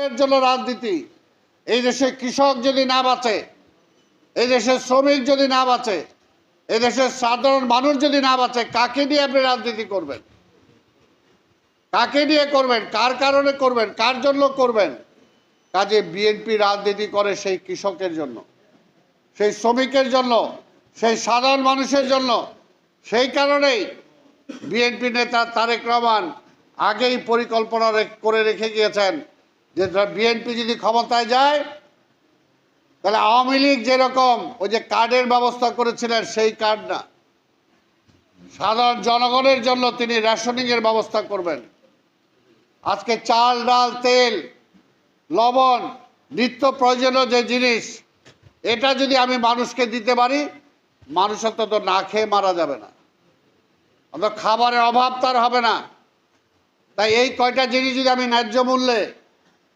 দলের জন্য রাজনীতি। এই দেশে কৃষক যদি না বাঁচে, এই দেশের শ্রমিক যদি না বাঁচে, এই দেশের সাধারণ মানুষ যদি না বাঁচে, কাকে নিয়ে আপনি রাজনীতি করবেন? কাকে নিয়ে করবেন? কার কারণে করবেন? কার জন্য করবেন? কাজে বিএনপি রাজনীতি করে সেই কৃষকের জন্য, সেই শ্রমিকের জন্য, সেই সাধারণ মানুষের জন্য। সেই কারণেই বিএনপি নেতা তারেক রহমান আগেই পরিকল্পনা করে রেখে গিয়েছেন যে বিএনপি যদি ক্ষমতায় যায়, তাহলে আওয়ামী লীগ যেরকম ওই যে কার্ডের ব্যবস্থা করেছিলেন, সেই কার্ড না। সাধারণ জনগণের জন্য তিনি রেশনিংয়ের ব্যবস্থা করবেন। আজকে চাল, ডাল, তেল, লবণ, নিত্য প্রয়োজনীয় যে জিনিস, এটা যদি আমি মানুষকে দিতে পারি মানুষের তো তো না খেয়ে মারা যাবে না। অত খাবারের অভাব তার হবে না। তাই এই কয়টা জিনিস যদি আমি ন্যায্য মূল্যে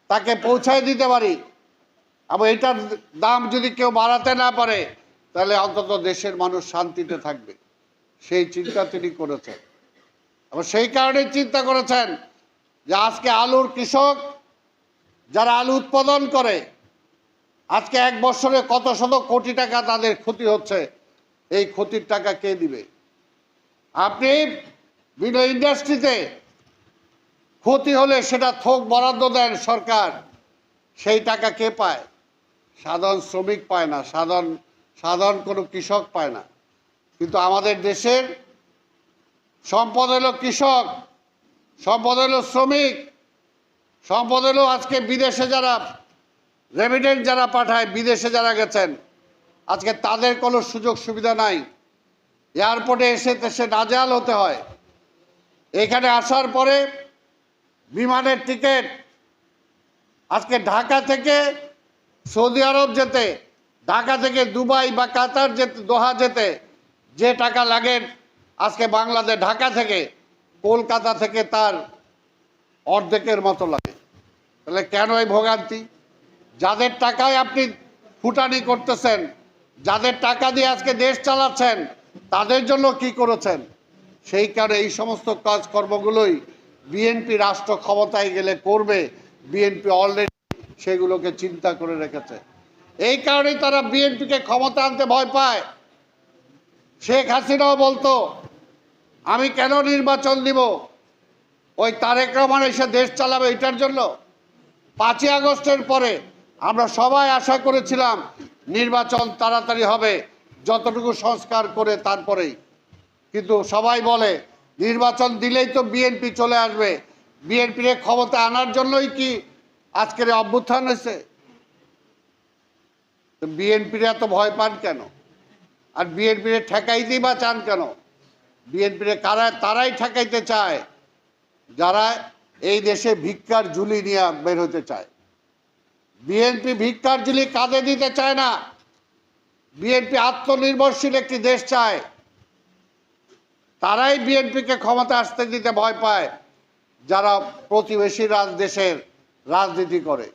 তাকে পৌঁছায় দিতে পারি। এবং এটার দাম যদি কেউ বাড়াতে না পারে, তাহলে অন্তত দেশের মানুষ শান্তিতে থাকবে। সেই চিন্তা তিনি করেছেন। এবং সেই কারণেই চিন্তা করেছেন যে আজকে আলুর কৃষক যারা আলু উৎপাদন করে, আজকে এক বছরে কত শত কোটি টাকা তাদের ক্ষতি হচ্ছে, এই ক্ষতির টাকা কে দিবে? আপনি বিভিন্ন ইন্ডাস্ট্রিতে ক্ষতি হলে সেটা থোক বরাদ্দ দেন সরকার। সেই টাকা কে পায়? সাধারণ শ্রমিক পায় না, সাধারণ সাধারণ কোনো কৃষক পায় না। কিন্তু আমাদের দেশের সম্পদ হলো কৃষক, সম্পদ হলো শ্রমিক, সম্পদ হলো আজকে বিদেশে যারা রেমিডেন্ট যারা পাঠায়, বিদেশে যারা গেছেন, আজকে তাদের কোনো সুযোগ সুবিধা নাই। এয়ারপোর্টে এসে সে নাজেহাল হতে হয়। এখানে আসার পরে বিমানের টিকিট। আজকে ঢাকা থেকে সৌদি আরব যেতে, ঢাকা থেকে দুবাই বা কাতার যেতে, দোহা যেতে যে টাকা লাগে, আজকে বাংলাদেশ ঢাকা থেকে, কলকাতা থেকে তার অর্ধেকের মতো লাগে। তাহলে কেন এই ভোগান্তি? যাদের টাকায় আপনি ফুটানি করতেছেন, যাদের টাকা দিয়ে আজকে দেশ চালাচ্ছেন, তাদের জন্য কি করেছেন? সেই কারণে এই সমস্ত কাজকর্মগুলোই বিএনপি রাষ্ট্র ক্ষমতায় গেলে করবে, বিএনপি অলরেডি সেগুলোকে চিন্তা করে রেখেছে। এই কারণেই তারা বিএনপিকে ক্ষমতা আনতে ভয় পায়। শেখ হাসিনাও বলতো, আমি কেন নির্বাচন দিব? ওই তারেক রহমান এসে দেশ চালাবে এটার জন্য? পাঁচই আগস্টের পরে আমরা সবাই আশা করেছিলাম নির্বাচন তাড়াতাড়ি হবে, যতটুকু সংস্কার করে তারপরেই। কিন্তু সবাই বলে নির্বাচন দিলেই তো বিএনপি চলে আসবে। বিএনপির ক্ষমতা আনার জন্যই কি আজকের অভ্যুত্থান হয়েছে? বিএনপির এত ভয় পান কেন? আর বিএনপির ঠেকাইতেই বা চান কেন? বিএনপির কারা, তারাই ঠেকাইতে চায়? যারা এই দেশে ভিক্ষার ঝুলি নিয়ে বের হতে চায়। বিএনপি ভিক্ষার ঝুলি কাঁধে দিতে চায় না। বিএনপি আত্মনির্ভরশীল একটি দেশ চায়। তারাই বিএনপিকে ক্ষমতা আসতে দিতে ভয় পায়, যারা প্রতিবেশী রাজ দেশের রাজনীতি করে।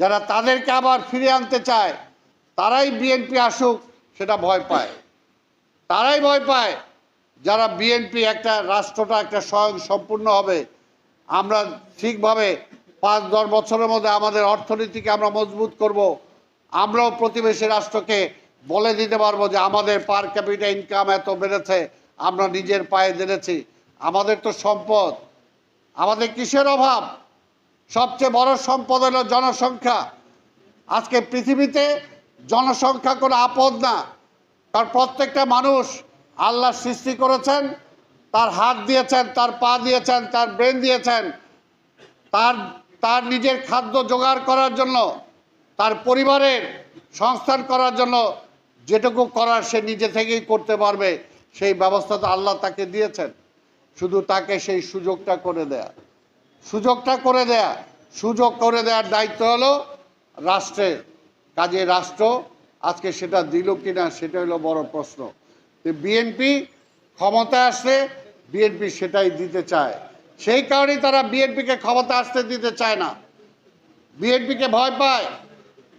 যারা তাদেরকে আবার ফিরে আনতে চায়, তারাই বিএনপি আসুক, সেটা ভয় পায়। তারাই ভয় পায় যারা বিএনপি একটা রাষ্ট্রটা একটা স্বয়ং সম্পূর্ণ হবে। আমরা ঠিকভাবে পাঁচ, দশ বছরের মধ্যে আমাদের অর্থনীতিকে আমরা মজবুত করব। আমরাও প্রতিবেশী রাষ্ট্রকে বলে দিতে পারব যে আমাদের পার ক্যাপিটা ইনকাম এত বেড়েছে আমরা নিজের পায়ে জেনেছি আমাদের তো সম্পদ। আমাদের কিসের অভাব? সবচেয়ে বড় সম্পদ হলো জনসংখ্যা। আজকে পৃথিবীতে জনসংখ্যা কোনো আপদ না। কারণ প্রত্যেকটা মানুষ আল্লাহ সৃষ্টি করেছেন, তার হাত দিয়েছেন, তার পা দিয়েছেন, তার ব্রেন দিয়েছেন। তার তার নিজের খাদ্য জোগাড় করার জন্য, তার পরিবারের সংস্থান করার জন্য যেটুকু করার সে নিজে থেকেই করতে পারবে। সেই ব্যবস্থা তো আল্লাহ তাকে দিয়েছেন। শুধু তাকে সেই সুযোগটা করে দেয়া। সুযোগটা করে দেয়া। সুযোগ করে দেওয়ার দায়িত্ব হলো রাষ্ট্রের কাজে রাষ্ট্র আজকে সেটা দিল কিনা সেটা হলো বড় প্রশ্ন। বিএনপি ক্ষমতায় আসলে বিএনপি সেটাই দিতে চায়। সেই কারণেই তারা বিএনপিকে ক্ষমতা আসতে দিতে চায় না। বিএনপিকে ভয় পায়।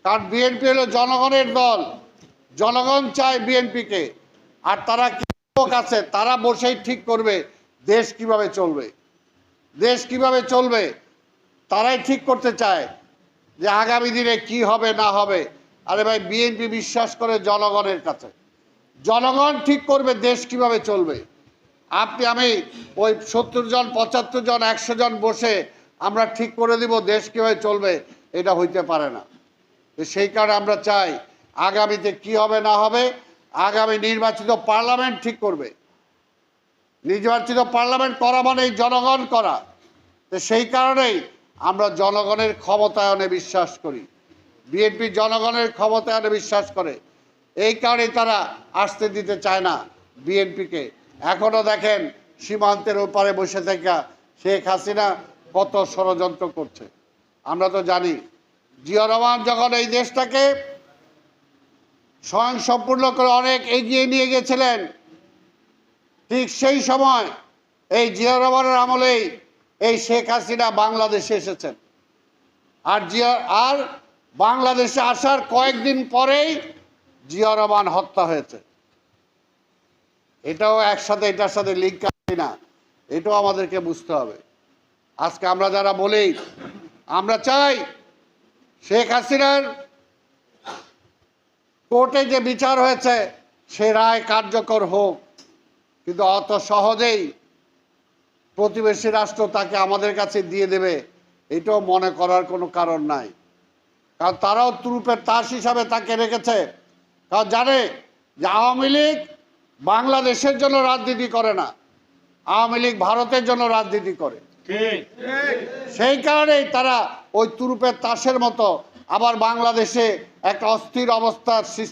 কারণ বিএনপি হলো জনগণের দল। জনগণ চায় বিএনপিকে। আর তারা কি লোক আছে, তারা বসেই ঠিক করবে দেশ কীভাবে চলবে। দেশ কীভাবে চলবে, তারাই ঠিক করতে চায় যে আগামী দিনে কি হবে, না হবে। আরে ভাই বিএনপি বিশ্বাস করে জনগণের কাছে। জনগণ ঠিক করবে দেশ কীভাবে চলবে। আপনি, আমি ওই সত্তর জন, পঁচাত্তর জন, একশো জন বসে আমরা ঠিক করে দিব দেশ কীভাবে চলবে, এটা হইতে পারে না। সেই কারণে আমরা চাই আগামীতে কি হবে, না হবে আগামী নির্বাচিত পার্লামেন্ট ঠিক করবে। নির্বাচিত পার্লামেন্ট করা মানে জনগণ করা। তো সেই কারণেই আমরা জনগণের ক্ষমতায়নে বিশ্বাস করি। বিএনপি জনগণের ক্ষমতায়নে বিশ্বাস করে। এই কারণে তারা আসতে দিতে চায় না বিএনপিকে। এখনও দেখেন সীমান্তের ওপারে বসে থেকে শেখ হাসিনা কত ষড়যন্ত্র করছে। আমরা তো জানি, জিয়া রহমান যখন এই দেশটাকে স্বয়ং সম্পূর্ণ করে অনেক এগিয়ে নিয়ে গেছিলেন। ঠিক সেই সময় এই জিয়া রহমানের আমলেই এই শেখ হাসিনা বাংলাদেশে এসেছেন। আর জিয়া, আর বাংলাদেশে আসার কয়েকদিন পরেই জিয়া রহমান হত্যা হয়েছে। এটাও একসাথে, এটার সাথে লিঙ্ক আছে না? এটাও আমাদেরকে বুঝতে হবে। আজকে আমরা যারা বলি, আমরা চাই শেখ হাসিনার কোর্টে যে বিচার হয়েছে সে রায় কার্যকর হোক। কিন্তু অত সহজেই প্রতিবেশী রাষ্ট্র তাকে আমাদের কাছে দিয়ে দেবে এটাও মনে করার কোনো কারণ নাই। কারণ তারাও তুরুপের তাস হিসাবে তাকে রেখেছে। কারণ জানে যে আওয়ামী লীগ বাংলাদেশের জন্য রাজনীতি করে না আওয়ামী লীগ ভারতের জন্য রাজনীতি করে। সেই কারণেই তারা ওই তুরুপের তাসের মতো আবার বাংলাদেশে একটা অস্থির অবস্থার সৃষ্টি